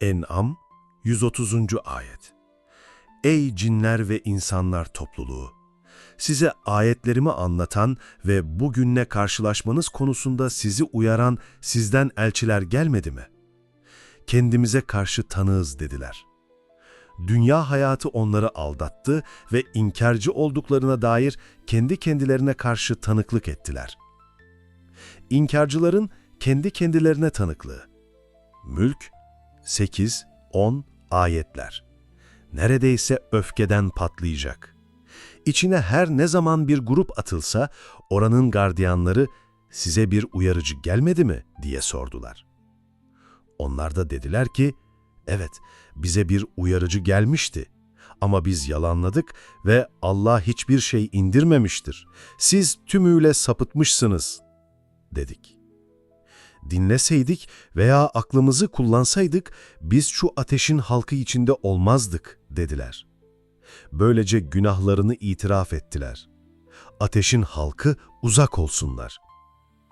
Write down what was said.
En'am 130. Ayet Ey cinler ve insanlar topluluğu! Size ayetlerimi anlatan ve bugünle karşılaşmanız konusunda sizi uyaran sizden elçiler gelmedi mi? Kendimize karşı tanığız dediler. Dünya hayatı onları aldattı ve inkarcı olduklarına dair kendi kendilerine karşı tanıklık ettiler. İnkarcıların kendi kendilerine tanıklığı. Mülk 8-10 ayetler. Neredeyse öfkeden patlayacak. İçine her ne zaman bir grup atılsa oranın gardiyanları size bir uyarıcı gelmedi mi diye sordular. Onlar da dediler ki, evet bize bir uyarıcı gelmişti ama biz yalanladık ve Allah hiçbir şey indirmemiştir. Siz tümüyle sapıtmışsınız dedik. Dinleseydik veya aklımızı kullansaydık biz şu ateşin halkı içinde olmazdık dediler. Böylece günahlarını itiraf ettiler. Ateşin halkı uzak olsunlar.